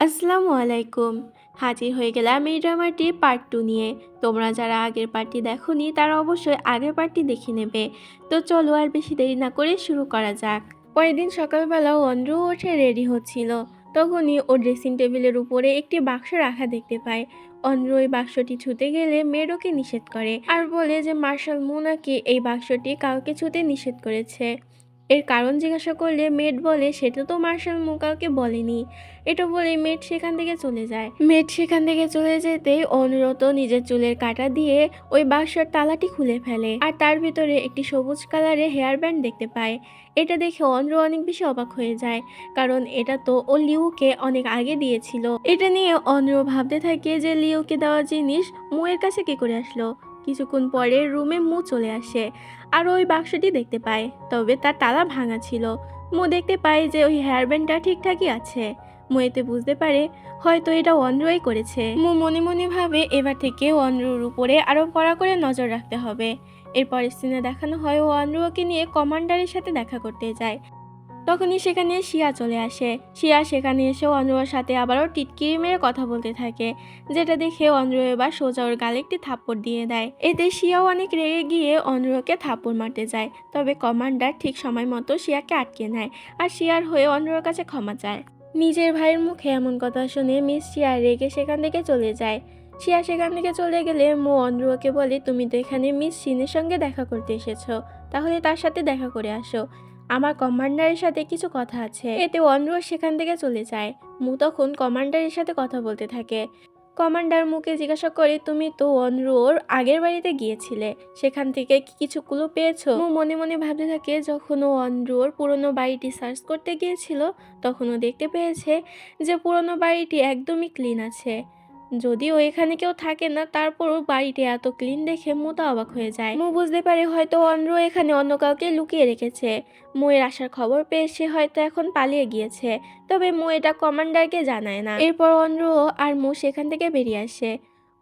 আসসালামু আলাইকুম। হাজির হয়ে গেলাম এই ড্রামাটি পার্ট টু নিয়ে। তোমরা যারা আগের পার্টটি দেখোনি, তারা অবশ্যই আগের পার্টটি দেখে নেবে। তো চলো আর বেশি দেরি না করে শুরু করা যাক। পরের দিন সকালবেলা অন্ধ্র উঠে রেডি হচ্ছিল। তখনই ও ড্রেসিং টেবিলের উপরে একটি বাক্স রাখা দেখতে পায়। অন্ধ্র ওই বাক্সটি ছুতে গেলে মেয়েরোকে নিষেধ করে। আর বলে যে, মার্শাল মুনাকে, এই বাক্সটি কাউকে ছুতে নিষেধ করেছে। এর কারণ জিজ্ঞাসা করলে মেড বলে, সেটা তো মার্শাল মু কাউকে বলেনি। এটা বলে মেড সেখান থেকে চলে যায়। মেড সেখান থেকে চলে যেতেই অনুরত নিজের চুলের কাটা দিয়ে ওই বাক্সর তালাটি খুলে ফেলে আর তার ভিতরে একটি সবুজ কালারের হেয়ার ব্যান্ড দেখতে পায়। এটা দেখে অন্ধ্র অনেক বেশি অবাক হয়ে যায়, কারণ এটা তো ও লিউকে অনেক আগে দিয়েছিল। এটা নিয়ে অন্ধ্র ভাবতে থাকে যে লিউকে দেওয়া জিনিস মুয়ের কাছে কি করে আসলো? কিছুক্ষণ পরে রুমে মু চলে আসে। আর ওই বাক্সটি দেখতে পায়, তবে তার তালা ভাঙা ছিল। মু দেখতে পায় যে ওই হেয়ার ব্যান্ডটা ঠিকঠাকই আছে। মু এতে বুঝতে পারে হয়তো এটা অন্ধ্রই করেছে। মু মনে মনে ভাবে এবার থেকে অন্ধ্রর উপরে আরও কড়া করে নজর রাখতে হবে। এরপর সিনে দেখানো হয় ও অন্ধ্রকে নিয়ে কমান্ডারের সাথে দেখা করতে যায়। তখনই সেখানে শিয়া চলে আসে। শিয়া সেখানে এসে অন্ধ্রর সাথে আবারও টিটকিরি মেরে কথা বলতে থাকে, যেটা দেখে অন্ধ্র এবার সোজা ওর গালে একটি থাপ্পড় দিয়ে দেয়। এতে শিয়াও অনেক রেগে গিয়ে অন্ধ্রকে থাপ্পড় মারতে যায়, তবে কমান্ডার ঠিক সময় মতো শিয়াকে আটকে নেয় আর শিয়ার হয়ে অন্ধ্রর কাছে ক্ষমা চায়। নিজের ভাইয়ের মুখে এমন কথা শুনে মিস শিয়া রেগে সেখান থেকে চলে যায়। শিয়া সেখান থেকে চলে গেলে মো অন্ধ্রকে বলে, তুমি তো এখানে মিস সিনের সঙ্গে দেখা করতে এসেছ, তাহলে তার সাথে দেখা করে আসো। আমার কমান্ডারের সাথে কিছু কথা আছে। এতে অন্ধ্র সেখান থেকে চলে যায়। মু তখন কমান্ডারের সাথে কথা বলতে থাকে। কমান্ডার মুখে জিজ্ঞাসা করে, তুমি তো অন্ধ্রর আগের বাড়িতে গিয়েছিলে। সেখান থেকে কিছু ক্লু পেয়েছ? মু মনে মনে ভাবতে থাকে, যখন ও অন্ধ্রর পুরনো বাড়িটি সার্চ করতে গিয়েছিল, তখন ও দেখতে পেয়েছে যে পুরনো বাড়িটি একদমই ক্লিন আছে। যদিও এখানে কেউ থাকে না, তারপরও বাড়িটি এত ক্লিন দেখে মু তো অবাক হয়ে যায়। মু বুঝতে পারে হয়তো অন্ধ্র এখানে অন্য কাউকে লুকিয়ে রেখেছে। মুয়ের আসার খবর পেয়ে সে হয়তো এখন পালিয়ে গিয়েছে, তবে মু এটা কমান্ডারকে জানায় না। এরপর অন্ধ্র আর মু সেখান থেকে বেরিয়ে আসে।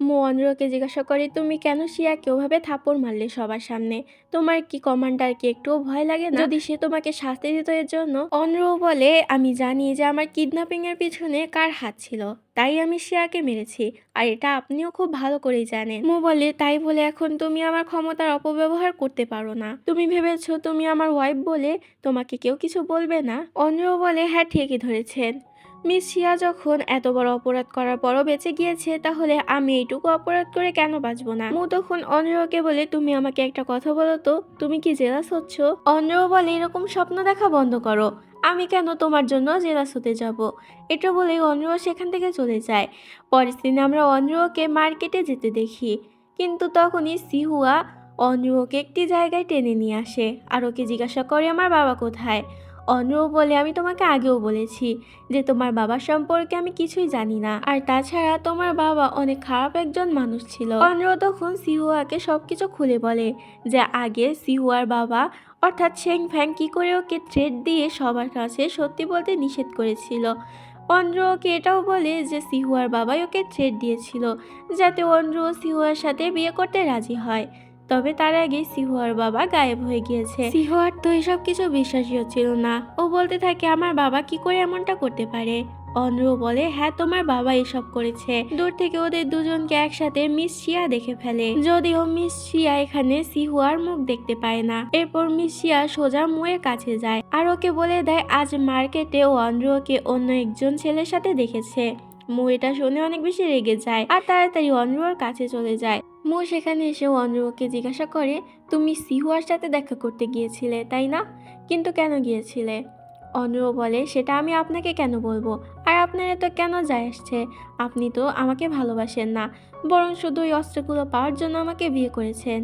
মু অন্ধ্রকে জিজ্ঞাসা করে তুমি কেন শিয়াকে ওভাবে থাপড় মারলে সবার সামনে? তোমার কি কমান্ডারকে একটুও ভয় লাগে না? যদি সে তোমাকে শাস্তি দিত এর জন্য? অন্ধ্র বলে আমি জানি যে আমার কিডন্যাপিং এর পিছনে কার হাত ছিল তাই আমি শিয়াকে মেরেছি আর এটা আপনিও খুব ভালো করেই জানেন। মো বলে তাই বলে এখন তুমি আমার ক্ষমতার অপব্যবহার করতে পারো না। তুমি ভেবেছো তুমি আমার ওয়াইফ বলে তোমাকে কেউ কিছু বলবে না? অন্ধ্র বলে হ্যাঁ ঠিকই ধরেছেন। মিস শিয়া যখন এত বড় অপরাধ করার পরও বেঁচে গিয়েছে, তাহলে আমি এইটুকু অপরাধ করে কেন বাঁচবো না? মু তখন অন্ধ্রকে বলে, তুমি আমাকে একটা কথা বলো তো, তুমি কি জেলাস হচ্ছ? অন্ধ্র বলে, এরকম স্বপ্ন দেখা বন্ধ করো। আমি কেন তোমার জন্য জেলাস হতে যাব? এটা বলে অন্ধ্র সেখান থেকে চলে যায়। পরের দিনে আমরা অন্ধ্রকে মার্কেটে যেতে দেখি। কিন্তু তখনই সিহুয়া অন্ধ্রকে একটি জায়গায় টেনে নিয়ে আসে। আর ওকে জিজ্ঞাসা করে, আমার বাবা কোথায়? অন্ধ্র বলে, আমি তোমাকে আগেও বলেছি যে তোমার বাবা সম্পর্কে আমি কিছুই জানি না। আর তাছাড়া তোমার বাবা অনেক খারাপ একজন মানুষ ছিল। অন্ধ্র তখন সিহুয়াকে সবকিছু খুলে বলে যে আগে সিহুয়ার বাবা, অর্থাৎ শেং ফ্যাং কি করে ওকে থ্রেড দিয়ে সবার কাছে সত্যি বলতে নিষেধ করেছিল। অন্ধ্র ওকে এটাও বলে যে সিহুয়ার বাবাই ওকে থ্রেড দিয়েছিল যাতে অন্ধ্র সিহুয়ার সাথে বিয়ে করতে রাজি হয়। তবে তার আগে সিহুয়ার বাবা গায়েব হয়ে গিয়েছে। সিহুয়ার তো এসব কিছু বিশ্বাসই হচ্ছিল না। ও বলতে থাকে, আমার বাবা কি করে এমনটা করতে পারে? অন্ধ্র বলে হ্যাঁ তোমার বাবা এসব করেছে। দূর থেকে ওদের দুজনকে একসাথে মিস শিয়া দেখে ফেলে। যদিও মিস শিয়া এখানে সিহুয়ার মুখ দেখতে পায় না। এরপর মিস শিয়া সোজা মুয়ের কাছে যায়। আর ওকে বলে দেয়, আজ মার্কেটে ও অন্ধ্রকে অন্য একজন ছেলের সাথে দেখেছে। মু এটা শুনে অনেক বেশি রেগে যায় আর তাড়াতাড়ি অনরুয়ার কাছে চলে যায়। মু সেখানে এসে অনরুয়াকে জিজ্ঞাসা করে, তুমি সিহুয়ার সাথে দেখা করতে গিয়েছিলে, তাই না? কিন্তু কেন গিয়েছিলে? অনুরো বলে, সেটা আমি আপনাকে কেন বলব? আর আপনার তো কেন যায় আসছে? আপনি তো আমাকে ভালোবাসেন না, বরং শুধু ওই অস্ত্রগুলো পাওয়ার জন্য আমাকে বিয়ে করেছেন।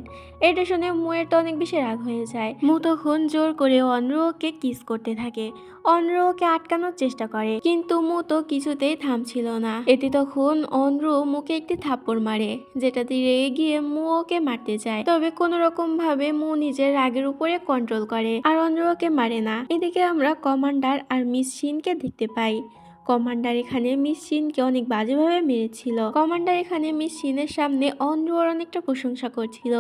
এটা শুনে মুয়ের তো অনেক বেশি রাগ হয়ে যায়। মু তখন জোর করে অন্ধ্রকে কিস করতে থাকে অন্ধ্র আটকানোর চেষ্টা করে, কিন্তু মু তো কিছুতেই থামছিল না। এটি তখন অন্ধ্র মুখে একটি থাপ্পড় মারে যেটাতে রেগে গিয়ে মু ওকে মারতে যায়। তবে কোনো রকম ভাবে মু নিজের রাগের উপরে কন্ট্রোল করে, আর অন্ধ্র ওকে মারে না। এদিকে আমরা কমান্ডার আর মিস শিনকে দেখতে পাই। কমান্ডার এখানে মিস শিনকে অনেক বাজেভাবে মেরেছিল। কমান্ডার এখানে মিস শিনের সামনে অন্ধ্রুর অনেকটা প্রশংসা করছিল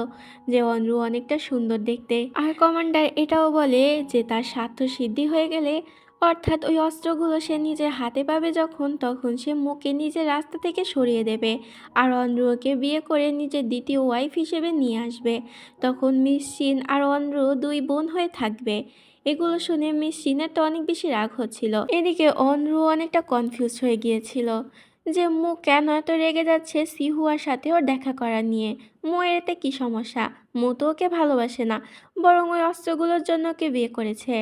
যে অন্ধ্রু অনেকটা সুন্দর দেখতে। আর কমান্ডার এটাও বলে যে তার স্বার্থ সিদ্ধি হয়ে গেলে অর্থাৎ ওই অস্ত্রগুলো সে নিজের হাতে পাবে যখন, তখন সে মুখে নিজের রাস্তা থেকে সরিয়ে দেবে আর অন্ধ্রকে বিয়ে করে নিজের দ্বিতীয় ওয়াইফ হিসেবে নিয়ে আসবে। তখন মিস চিন আর অন্ধ্র দুই বোন হয়ে থাকবে। এগুলো শুনে মিস চিনের তো অনেক বেশি রাগ হচ্ছিল। এদিকে অন্ধ্র অনেকটা কনফিউজ হয়ে গিয়েছিল যে মু কেন এত রেগে যাচ্ছে সিহুয়ার সাথে ওর দেখা করা নিয়ে? মু এতে কি সমস্যা? মু তো ওকে ভালোবাসে না, বরং ওই অস্ত্রগুলোর জন্য ওকে বিয়ে করেছে।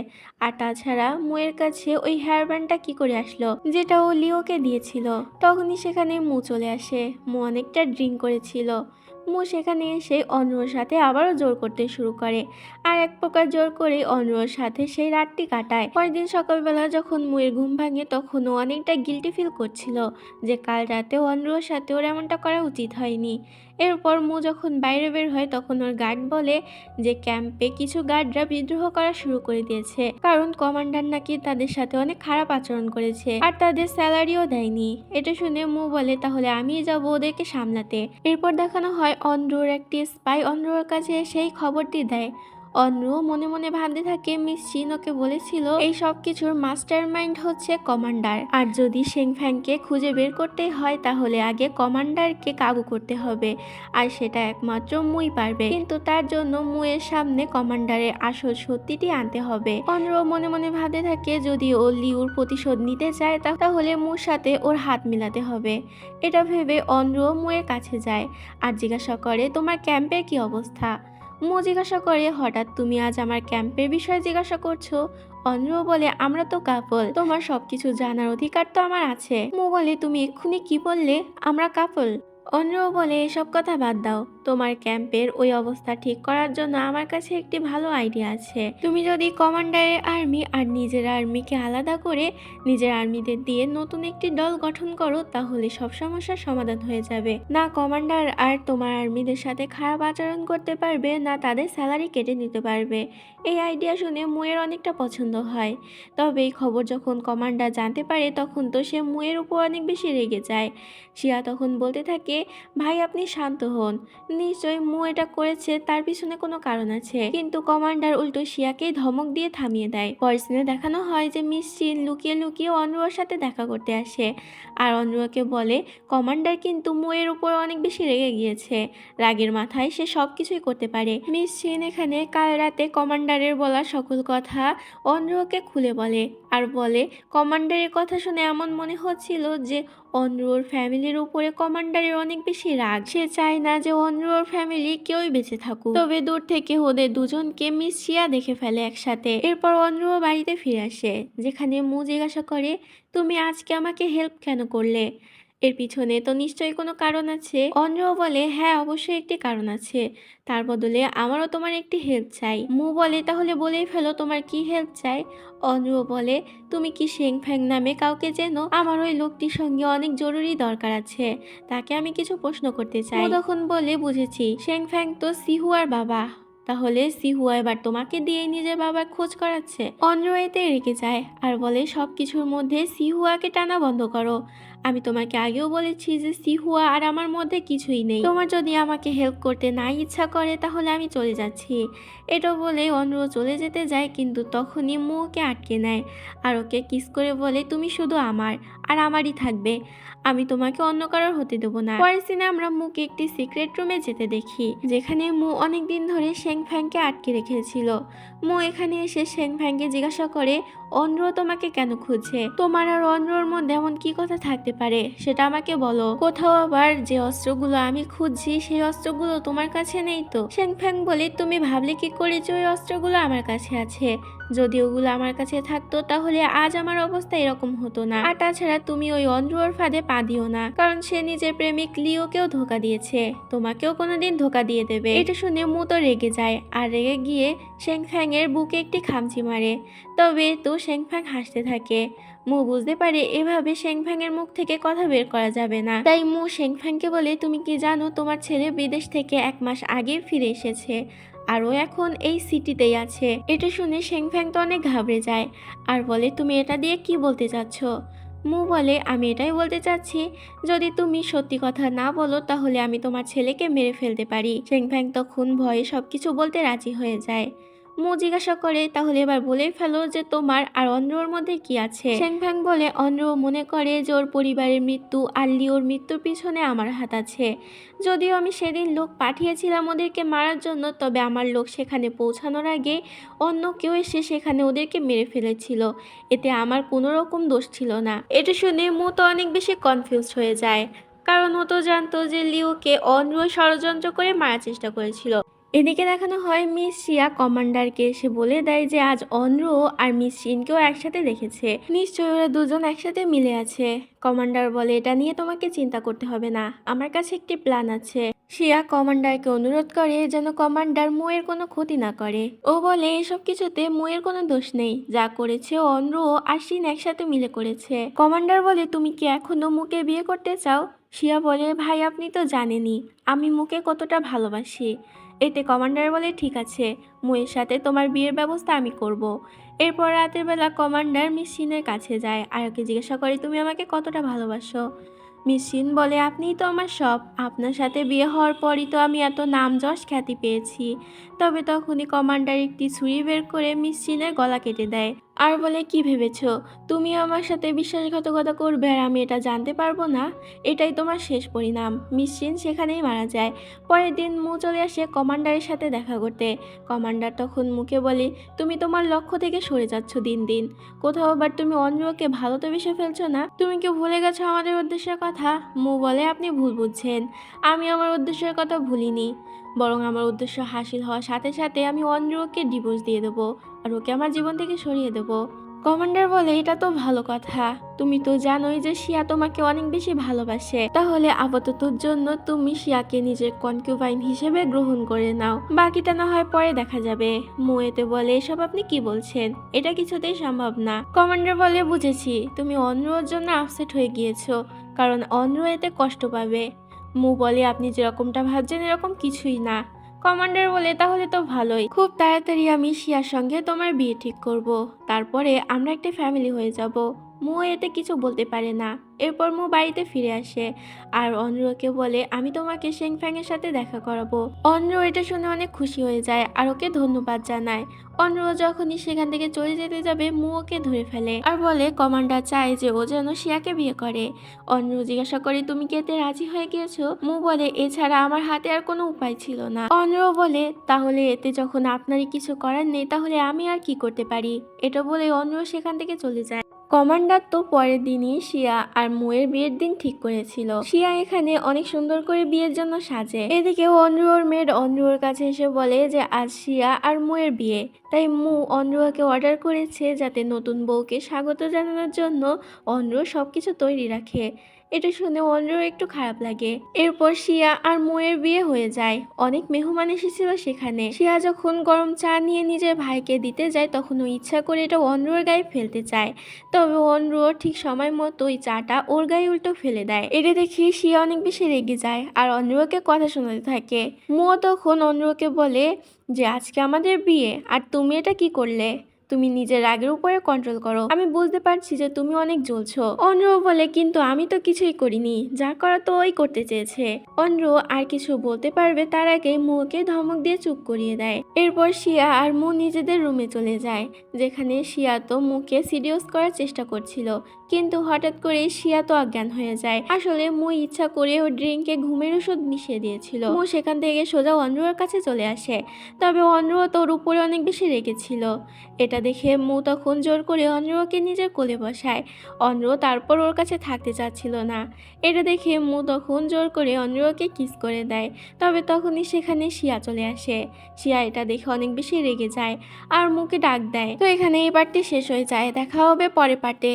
আর তাছাড়া মুয়ের কাছে ওই হেয়ার ব্যান্ডটা কি করে আসলো? যেটা ও লিওকে দিয়েছিল। তখনই সেখানে মু চলে আসে। মু অনেকটা ড্রিঙ্ক করেছিল। মু সেখানে এসে অন্যর সাথে আবারও জোর করতে শুরু করে। আর এক প্রকার জোর করে অন্যর সাথে সেই রাতটি কাটায়। পরের দিন সকালবেলা যখন মুয়ের ঘুম ভাঙে তখন ও অনেকটা গিলটি ফিল করছিল যে কাল রাতে অন্যর সাথে ওর এমনটা করা উচিত হয়নি। এরপর মু যখন বাইরে বের হয়, তখন ওর গার্ড বলে যে ক্যাম্পে কিছু গার্ডরা বিদ্রোহ করা শুরু করে দিয়েছে। কারণ কমান্ডার নাকি তাদের সাথে অনেক খারাপ আচরণ করেছে আর তাদের স্যালারিও দেয়নি। এটা শুনে মু বলে, তাহলে আমি যাব ওদেরকে সামলাতে। এরপর দেখানো হয় অন্ধ্রর একটি স্পাই অন্ড্রোর কাছে সেই খবরটি দেয়। অন্ধ্র মনে মনে ভাবতে থাকে, মিস চিন ওকে বলেছিল, এই সব কিছুর মাস্টার মাইন্ড হচ্ছে কমান্ডার। আর যদি শেং ফ্যাংকে খুঁজে বের করতে হয়, তাহলে আগে কমান্ডারকে কাবু করতে হবে। আর সেটা একমাত্র মুই পারবে। কিন্তু তার জন্য মুয়ের সামনে কমান্ডারের আসল সত্যিটি আনতে হবে। অন্ধ্র মনে মনে ভাবতে থাকে, যদি ও লিউর প্রতিশোধ নিতে চায় তাহলে মুর সাথে ওর হাত মিলাতে হবে। এটা ভেবে অন্ধ্র মুয়ের কাছে যায়, আর জিজ্ঞাসা করে, তোমার ক্যাম্পের কি অবস্থা? মু জিজ্ঞাসা করে, হঠাৎ তুমি আজ আমার ক্যাম্পের বিষয়ে জিজ্ঞাসা করছ? অন্ধ্র বলে, আমরা তো কাপল তোমার সবকিছু জানার অধিকার তো আমার আছে। মো বলে, তুমি এক্ষুনি কি বললে? আমরা কাপল অন্ধ্র বলে, এসব কথা বাদ দাও। তোমার ক্যাম্পের ওই অবস্থা ঠিক করার জন্য আমার কাছে একটি ভালো আইডিয়া আছে। তুমি যদি কমান্ডারের আর্মি আর নিজের আর্মিকে আলাদা করে নিজের আর্মিদের দিয়ে নতুন একটি দল গঠন করো, তাহলে সব সমস্যার সমাধান হয়ে যাবে। না কমান্ডার আর তোমার আর্মিদের সাথে খারাপ আচরণ করতে পারবে, না তাদের স্যালারি কেটে নিতে পারবে। এই আইডিয়া শুনে মুয়ের অনেকটা পছন্দ হয়। তবে এই খবর যখন কমান্ডার জানতে পারে, তখন তো সে মুয়ের উপর অনেক বেশি রেগে যায়। শিয়া তখন বলতে থাকে ভাই, আপনি শান্ত হন। নিশ্চয়ই মু এটা করেছে, তার পিছনে কোনো কারণ আছে। কিন্তু কমান্ডার উল্টো শিয়াকেই ধমক দিয়ে থামিয়ে দেয়। সিনে দেখানো হয় যে মিস চিন লুকিয়ে লুকিয়ে অনরুয়ার সাথে দেখা করতে আসে। আর অনরুয়াকে বলে, কমান্ডার কিন্তু মুয়ের উপর অনেক বেশি রেগে গিয়েছে। রাগের মাথায় সে সব কিছুই করতে পারে। মিস চিন এখানে কাল রাতে কমান্ডারের বলা সকল কথা অন্ধ্রকে খুলে বলে। আর বলে, কমান্ডারের কথা শুনে এমন মনে হচ্ছিল যে অনরুর ফ্যামিলির উপরে কমান্ডারের অনেক বেশি রাগ। সে চায় না যে অনরুর ফ্যামিলি কেউই বেঁচে থাকুক। তবে দূর থেকে ওদের দুজনকে মিস শিয়া দেখে ফেলে একসাথে। এরপর অনরু বাড়িতে ফিরে আসে, যেখানে মু জিজ্ঞাসা করে, তুমি আজকে আমাকে হেল্প কেন করলে? এর পিছনে তো নিশ্চয়ই কোনো কারণ আছে। অন্ধ্র বলে হ্যাঁ অবশ্যই একটি কারণ আছে। তার বদলে আমারও তোমার একটি হেল্প চাই। মু বলে, তাহলে বলেই ফেলো তোমার কি হেল্প চাই? অন্ধ্র বলে, তুমি কি শেং ফ্যাং নামে কাউকে চেনো? আমার ওই লোকটির সঙ্গে অনেক জরুরি দরকার আছে। তাকে আমি কিছু প্রশ্ন করতে চাই। তখন বলে, বুঝেছি। শেং ফ্যাং তো সিহুয়ার বাবা। তাহলে সিহুয়া এবার তোমাকে দিয়ে নিজের বাবার খোঁজ করাচ্ছে? অন্ধ্র এতে রেখে যায় আর বলে সব কিছুর মধ্যে সিহুয়াকে টানা বন্ধ করো। আমি তোমাকে আগেও বলেছি যে সিহুয়া আর আমার মধ্যে কিছুই নেই। তোমার যদি আমাকে হেল্প করতে না ইচ্ছা করে, তাহলে আমি চলে যাচ্ছি। এটা বলে অন্ধ্র চলে যেতে যায়, কিন্তু তখনই মুকে আটকে নেয় আর ওকে কিস করে বলে, তুমি শুধু আমার আর আমারই থাকবে। আমি তোমাকে অন্য কারোর হতে দেবো না। পরের সিনে আমরা মুকে একটি সিক্রেট রুমে যেতে দেখি, যেখানে মু অনেক দিন ধরে শেং ফ্যাংকে আটকে রেখেছিল। মু এখানে এসে শেং ফ্যাংকে জিজ্ঞাসা করে অন্ধ্র তোমাকে কেন খুঁজছে? তোমার আর অন্ধ্রর মধ্যে এমন কি কথা থাকতে পারে, সেটা আমাকে বলো। কোথাও আবার যে অস্ত্রগুলো আমি খুঁজছি, সেই অস্ত্রগুলো তোমার কাছে নেই তো? শেং ফ্যাং বলে তুমি ভাবলে কি করেছ? ওই অস্ত্রগুলো আমার কাছে আছে। যদি ওগুলো আমার কাছে থাকতো, তাহলে আজ আমার অবস্থা এরকম হতো না। আর তাছাড়া তুমি ওই অন্ধ্রর ফাঁদে পা দিও না, কারণ সে নিজের প্রেমিক লিওকেও ধোকা দিয়েছে। তোমাকেও কোনোদিন ধোকা দিয়ে দেবে। এটা শুনে মু তো রেগে যায়, আর রেগে গিয়ে শেং ফ্যাং এর বুকে একটি খামচি মারে। তবে তো শেং ফ্যাং হাসতে থাকে। মু বুঝতে পারে এভাবে শেং ফ্যাং এর মুখ থেকে কথা বের করা যাবে না। তাই মু শেং ফ্যাংকে বলে, তুমি কি জানো, তোমার ছেলে বিদেশ থেকে এক মাস আগে ফিরে এসেছে। আর ও এখন এই সিটিতেই আছে। এটা শুনে শেং ফ্যাং তো অনেক ঘাবড়ে যায়। আর বলে, তুমি এটা দিয়ে কি বলতে চাচ্ছ? মু বলে, আমি এটাই বলতে চাচ্ছি, যদি তুমি সত্যি কথা না বলো, তাহলে আমি তোমার ছেলেকে মেরে ফেলতে পারি। শেং ফ্যাং তখন ভয়ে সব কিছু বলতে রাজি হয়ে যায়। মু জিজ্ঞাসা করে, তাহলে এবার বলেই ফেলো যে তোমার আর অন্ধ্রর মধ্যে কি আছে? শ্যাংফ্যাং বলে অন্ধ্র মনে করে যে ওর পরিবারের মৃত্যু আর লিওর মৃত্যুর পিছনে আমার হাত আছে। যদিও আমি সেদিন লোক পাঠিয়েছিলাম ওদেরকে মারার জন্য, তবে আমার লোক সেখানে পৌঁছানোর আগে অন্য কেউ এসে সেখানে ওদেরকে মেরে ফেলেছিল। এতে আমার কোনো রকম দোষ ছিল না। এটা শুনে মু তো অনেক বেশি কনফিউজ হয়ে যায়। কারণ ও তো জানতো যে লিওকে অন্ধ্র ষড়যন্ত্র করে মারার চেষ্টা করেছিল। এদিকে দেখানো হয় মিস শিয়া কমান্ডারকে। সে বলে দেয় যে, আজ অন্ধ্র আর মিস শিনকেও একসাথে দেখেছে। নিশ্চয়ই ওরা দুজন একসাথে মিলে আছে। কমান্ডার বলে, এটা নিয়ে তোমাকে চিন্তা করতে হবে না। আমার কাছে একটি প্ল্যান আছে। শিয়া কমান্ডারকে অনুরোধ করে যেন কমান্ডার মুয়ের কোনো ক্ষতি না করে। ও বলে, এসব কিছুতে মুয়ের কোনো দোষ নেই। যা করেছে অন্ধ্র আর শিন একসাথে মিলে করেছে। কমান্ডার বলে, তুমি কি এখনও মুকে বিয়ে করতে চাও? শিয়া বলে, ভাই, আপনি তো জানেনই। আমি মুকে কতটা ভালোবাসি। এতে কমান্ডার বলে, ঠিক আছে মুয়ের সাথে তোমার বিয়ের ব্যবস্থা আমি করব। এরপর রাতের বেলা কমান্ডার মিসিনের কাছে যায়। আর ওকে জিজ্ঞাসা করে, তুমি আমাকে কতটা ভালোবাসো? মিসিন বলে, আপনিই তো আমার সব। আপনার সাথে বিয়ে হওয়ার পরই তো আমি এত নাম যশ খ্যাতি পেয়েছি। তবে তখনই কমান্ডার একটি ছুরি বের করে মিসিনের গলা কেটে দেয়। আর বলে, কি ভেবেছ? তুমি আমার সাথে বিশ্বাসঘাতকতা করবে আর আমি এটা জানতে পারব না? এটাই তোমার শেষ পরিণাম। মিস সেখানেই মারা যায়। পরের দিন মু চলে আসে কমান্ডারের সাথে দেখা করতে। কমান্ডার তখন মুখে বলে, তুমি তোমার লক্ষ্য থেকে সরে যাচ্ছ দিন দিন। কোথাও আবার তুমি অন্ধ্রকে ভালো তো বেসে ফেলছো না? তুমি কি ভুলে গেছো আমাদের উদ্দেশ্যের কথা? মু বলে, আপনি ভুল বুঝছেন। আমি আমার উদ্দেশ্যের কথা ভুলিনি। বরং আমার উদ্দেশ্য হাসিল হওয়ার সাথে সাথে আমি অন্ধ্রকে ডিভোর্স দিয়ে দেবো। আর ওকে আমার জীবন থেকে সরিয়ে দেবো। কমান্ডার বলে, এটা তো ভালো কথা। তুমি তো জানোই যে শিয়া তোমাকে অনেক বেশি ভালোবাসে। তাহলে আপাততর জন্য তুমি শিয়াকে নিজের কনকিউবাইন হিসেবে গ্রহণ করে নাও। বাকিটা না হয় পরে দেখা যাবে। মুয়েতে বলে, এসব আপনি কি বলছেন? এটা কিছুতেই সম্ভব না। কমান্ডার বলে, বুঝেছি। তুমি অন্ধ্রর জন্য আপসেট হয়ে গিয়েছো, কারণ অন্ধ্র এতে কষ্ট পাবে। মু বলে, আপনি যেরকমটা ভাবছেন, এরকম কিছুই না। কমান্ডার বলে, তাহলে তো ভালোই খুব তাড়াতাড়ি আমি শিয়ার সঙ্গে তোমার বিয়ে ঠিক করব। তারপরে আমরা একটা ফ্যামিলি হয়ে যাব মু এতে কিছু বলতে পারে না। এরপর মু বাড়িতে ফিরে আসে। আর অন্ধ্রকে বলে, আমি তোমাকে শেংফ্যাংয়ের সাথে দেখা করাবো। অন্ধ্র এটা শুনে অনেক খুশি হয়ে যায় আর ওকে ধন্যবাদ জানায়। অন্ধ্র যখনই সেখান থেকে চলে যেতে যাবে, মু ওকে ধরে ফেলে আর বলে, কমান্ডার চায় যে ও যেন শিয়াকে বিয়ে করে। অন্ধ্র জিজ্ঞাসা করে, তুমি কি এতে রাজি হয়ে গিয়েছো? মু বলে, এছাড়া আমার হাতে আর কোনো উপায় ছিল না। অন্ধ্র বলে, তাহলে এতে যখন আপনারই কিছু করার নেই, তাহলে আমি আর কি করতে পারি? এটা বলে অন্ধ্র সেখান থেকে চলে যায়। কমান্ডার তো পরের দিনই শিয়া আর মুয়ের বিয়ের দিন ঠিক করেছিল। শিয়া এখানে অনেক সুন্দর করে বিয়ের জন্য সাজে। এদিকে অন্ধ্রর মেয়ের অন্ধ্রর কাছে এসে বলে যে, আজ শিয়া আর মুয়ের বিয়ে। তাই মু অন্ধ্রকে অর্ডার করেছে যাতে নতুন বউকে স্বাগত জানানোর জন্য অন্ধ্র সবকিছু তৈরি রাখে। এটা শুনে অন্ধ্র একটু খারাপ লাগে। এরপর শিয়া আর মোয়ের বিয়ে হয়ে যায়। অনেক মেহমান এসেছিল সেখানে। শিয়া যখন গরম চা নিয়ে নিজের ভাইকে দিতে যায়, তখন ও ইচ্ছা করে এটা অন্ধ্রর গায়ে ফেলতে চায়। তবে অন্ধ্র ঠিক সময় মতো ওই চাটা ওর গায়ে উল্টো ফেলে দেয়। এটা দেখে শিয়া অনেক বেশি রেগে যায় আর অন্ধ্রকে কথা শোনাতে থাকে। মুও তখন অন্ধ্রকে বলে যে, আজকে আমাদের বিয়ে, আর তুমি এটা কি করলে? তুমি নিজের রাগের উপরে কন্ট্রোল করো। আমি বুঝতে পারছি যে তুমি অনেক জ্বলছো। অন্ধ্র বলে, কিন্তু আমি তো কিছুই করিনি। যা করা তো ওই করতে চেয়েছে। অন্ধ্র আর কিছু বলতে পারবে তার আগে মুকে ধমক দিয়ে চুপ করিয়ে দেয়। এরপর শিয়া আর মু নিজেদের রুমে চলে যায়, যেখানে শিয়া তো মুকে সিরিয়াস করার চেষ্টা করছিল। কিন্তু হঠাৎ করে শিয়া তো অজ্ঞান হয়ে যায়। আসলে মু ইচ্ছা করে ও ড্রিঙ্কে ঘুমের ওষুধ মিশিয়ে দিয়েছিল। মু সেখান থেকে সোজা অন্ধ্রর কাছে চলে আসে। তবে অন্ধ্র তোর উপরে অনেক বেশি রেগেছিল। এটা দেখে মু তখন জোর করে অন্ধ্রকে নিজের কোলে বসায়। অন্ধ্র তারপর ওর কাছে থাকতে চাচ্ছিল না। এটা দেখে মু তখন জোর করে অন্ধ্রকে কিস করে দেয়। তবে তখনই সেখানে শিয়া চলে আসে। শিয়া এটা দেখে অনেক বেশি রেগে যায় আর মুকে ডাক দেয়। তো এখানে এই পার্টটি শেষ হয়ে যায়। দেখা হবে পরে পার্টে